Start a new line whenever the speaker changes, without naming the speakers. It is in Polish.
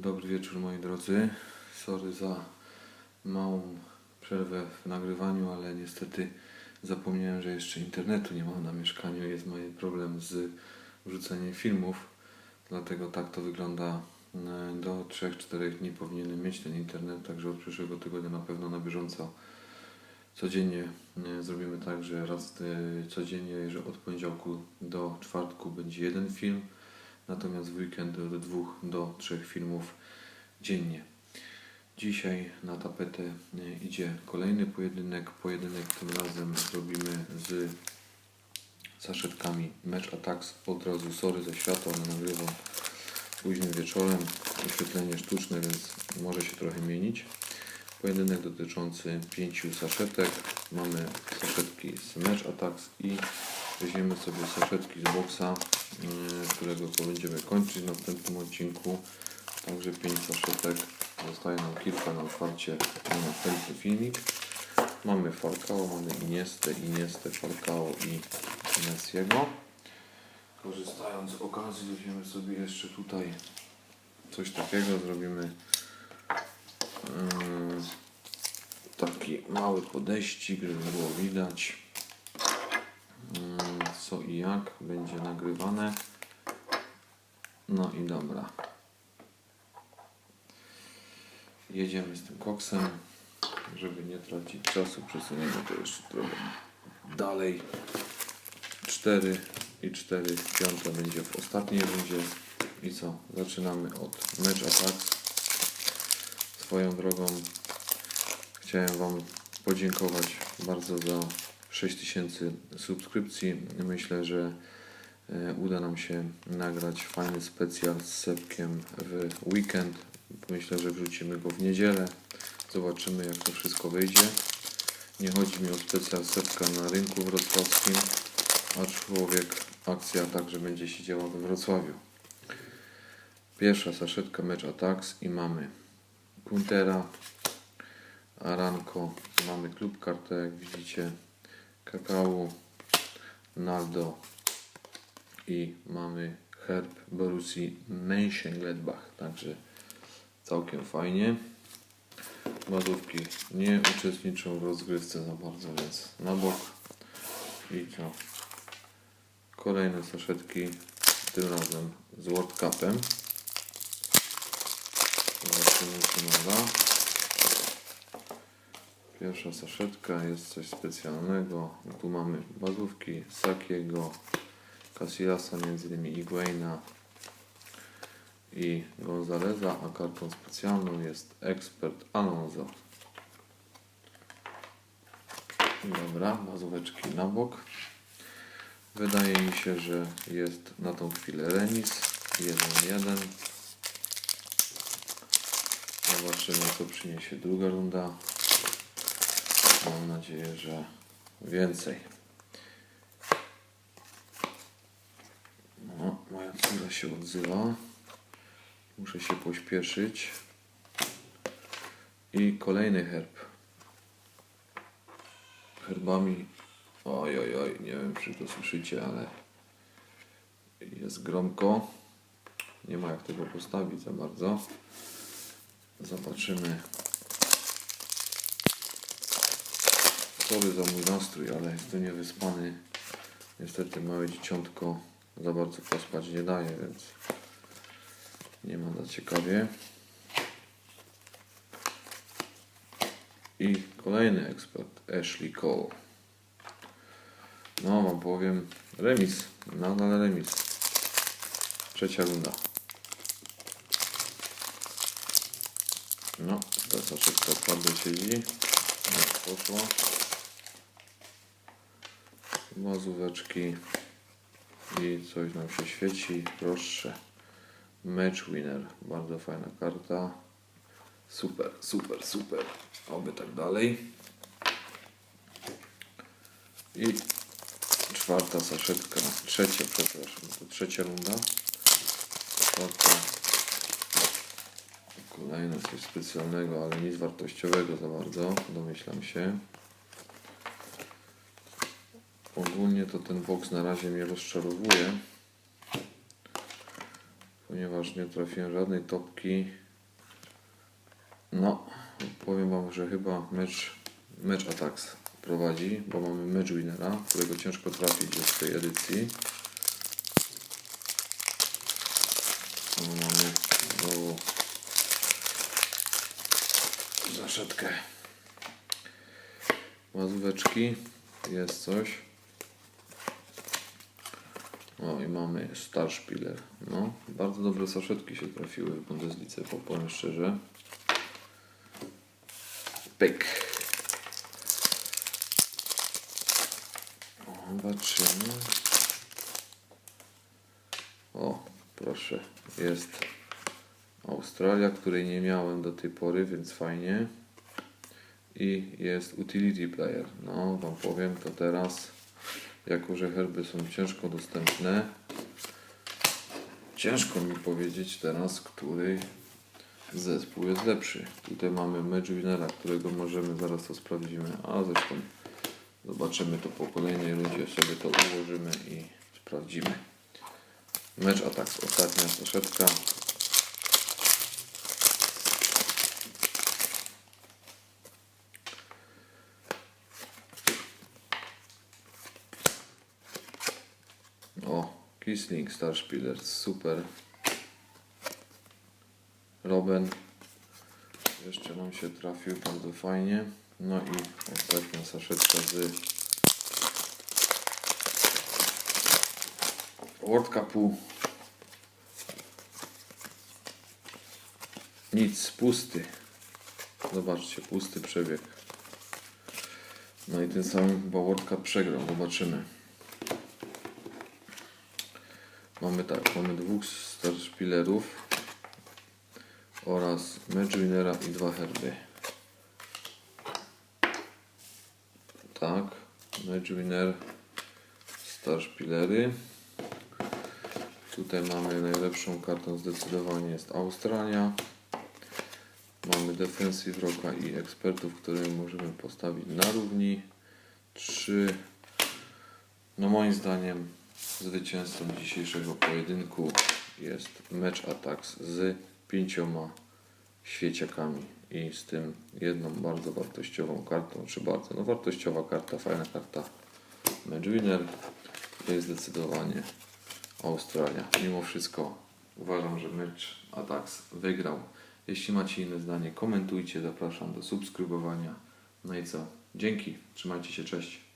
Dobry wieczór moi drodzy. Sorry za małą przerwę w nagrywaniu, ale niestety zapomniałem, że jeszcze internetu nie mam na mieszkaniu. Jest mały problem z wrzuceniem filmów, dlatego tak to wygląda. E, Do 3-4 dni powinienem mieć ten internet, także od przyszłego tygodnia na pewno na bieżąco codziennie e, zrobimy tak, że raz e, codziennie, że od poniedziałku do czwartku będzie jeden film, natomiast w weekend od dwóch do trzech filmów dziennie. Dzisiaj na tapetę e, idzie kolejny pojedynek. Pojedynek tym razem zrobimy z saszetkami Match Attacks. Od razu sorry za światło, ale nagrywam późnym wieczorem. Oświetlenie sztuczne, więc może się trochę mienić. Pojedynek dotyczący pięciu saszetek. Mamy saszetki z Match Attacks i weźmiemy sobie saszetki z boksa, yy, którego będziemy kończyć w następnym odcinku. Także pięć saszetek. Zostaje nam kilka na otwarcie na następny filmik. Mamy Falcao, mamy Iniestę, Iniestę, Falcao i Messiego. Korzystając z okazji weźmiemy sobie jeszcze tutaj coś takiego. Zrobimy Yy, taki mały podejścik, żeby było widać yy, co i jak będzie nagrywane. No i dobra. Jedziemy z tym koksem, żeby nie tracić czasu. Przesuniemy to jeszcze trochę dalej. 4 i 4 piąte będzie w ostatniej rundzie. I co? Zaczynamy od Match Attacks. Swoją drogą chciałem Wam podziękować bardzo za 6000 subskrypcji. Myślę, że e, uda nam się nagrać fajny specjal z Sepkiem w weekend. Myślę, że wrzucimy go w niedzielę. Zobaczymy jak to wszystko wyjdzie. Nie chodzi mi o specjal Sepka na rynku wrocławskim, aczkolwiek akcja także będzie się działa we Wrocławiu. Pierwsza saszetka Match Attacks i mamy Kuntera, Aranko, mamy klub kartę, jak widzicie, Kakao, Naldo i mamy herb Borussii Mönchengladbach, także całkiem fajnie. Bazówki nie uczestniczą w rozgrywce za bardzo, więc na bok. I co? Kolejne saszetki, tym razem z World Cupem. Zobaczymy co nam da. Pierwsza saszetka jest coś specjalnego. Tu mamy bazówki Sakiego, Casillasa, między innymi Higuaina i Gonzaleza, a kartą specjalną jest Expert Alonso. Dobra, bazóweczki na bok. Wydaje mi się, że jest na tą chwilę remis 1-1. Zobaczymy, co przyniesie druga runda. Mam nadzieję, że więcej. No, moja córa się odzywa. Muszę się pośpieszyć. I kolejny herb. Herbami. Oj, oj, oj, nie wiem, czy to słyszycie, ale jest gromko. Nie ma jak tego postawić za bardzo. Zobaczymy. Sorry za mój nastrój, ale jestem niewyspany. Niestety małe dzieciątko za bardzo pospać nie daje, więc nie ma za ciekawie. I kolejny ekspert, Ashley Cole. No, wam powiem, remis, nadal remis. Trzecia runda. No, ta saszetka twardo siedzi. Jak poszło. Mazóweczki. I coś nam się świeci. Proszę. Match winner. Bardzo fajna karta. Super, super, super. Oby tak dalej. I czwarta saszetka. Trzecia, przepraszam. To trzecia runda. Czwarta. Kolejne coś specjalnego, ale nic wartościowego za bardzo, domyślam się. Ogólnie to ten box na razie mnie rozczarowuje, ponieważ nie trafiłem żadnej topki No, powiem Wam, że chyba mecz, mecz Atax prowadzi, bo mamy mecz winnera, którego ciężko trafić w tej edycji. Tu mamy znowu zaszetkę łazóweczki, jest coś. O i mamy Starspieler. No, bardzo dobre saszetki się trafiły w Bundeslice, po- powiem szczerze. Pyk. Zobaczymy. O, proszę, jest Australia, której nie miałem do tej pory, więc fajnie. I jest Utility Player. No, Wam powiem to teraz, jako że herby są ciężko dostępne, ciężko mi powiedzieć teraz, który zespół jest lepszy. Tutaj mamy mecz winnera, którego możemy, zaraz to sprawdzimy, a zresztą zobaczymy to po kolejnej rundzie, sobie to ułożymy i sprawdzimy. Mecz atak, ostatnia saszetka. O, Kisling Starspieler, super. Robin jeszcze nam się trafił bardzo fajnie. No i ostatnia saszetka z World Cupu. Nic, pusty. Zobaczcie, pusty przebieg. No i ten sam chyba World Cup przegrał, zobaczymy. Mamy tak, mamy dwóch starszpilerów oraz mecz i dwa herby. Tak, mecz winner, starszpilery. Tutaj mamy najlepszą kartą zdecydowanie jest Australia. Mamy Defensive Rocka i ekspertów, których możemy postawić na równi. Trzy. No moim zdaniem zwycięzcą dzisiejszego pojedynku jest Match Attacks z pięcioma świeciakami i z tym jedną bardzo wartościową kartą, czy bardzo, no wartościowa karta, fajna karta Match Winner. To jest zdecydowanie Australia. Mimo wszystko uważam, że mecz Attacks wygrał. Jeśli macie inne zdanie, komentujcie, zapraszam do subskrybowania. No i co? Dzięki, trzymajcie się, cześć.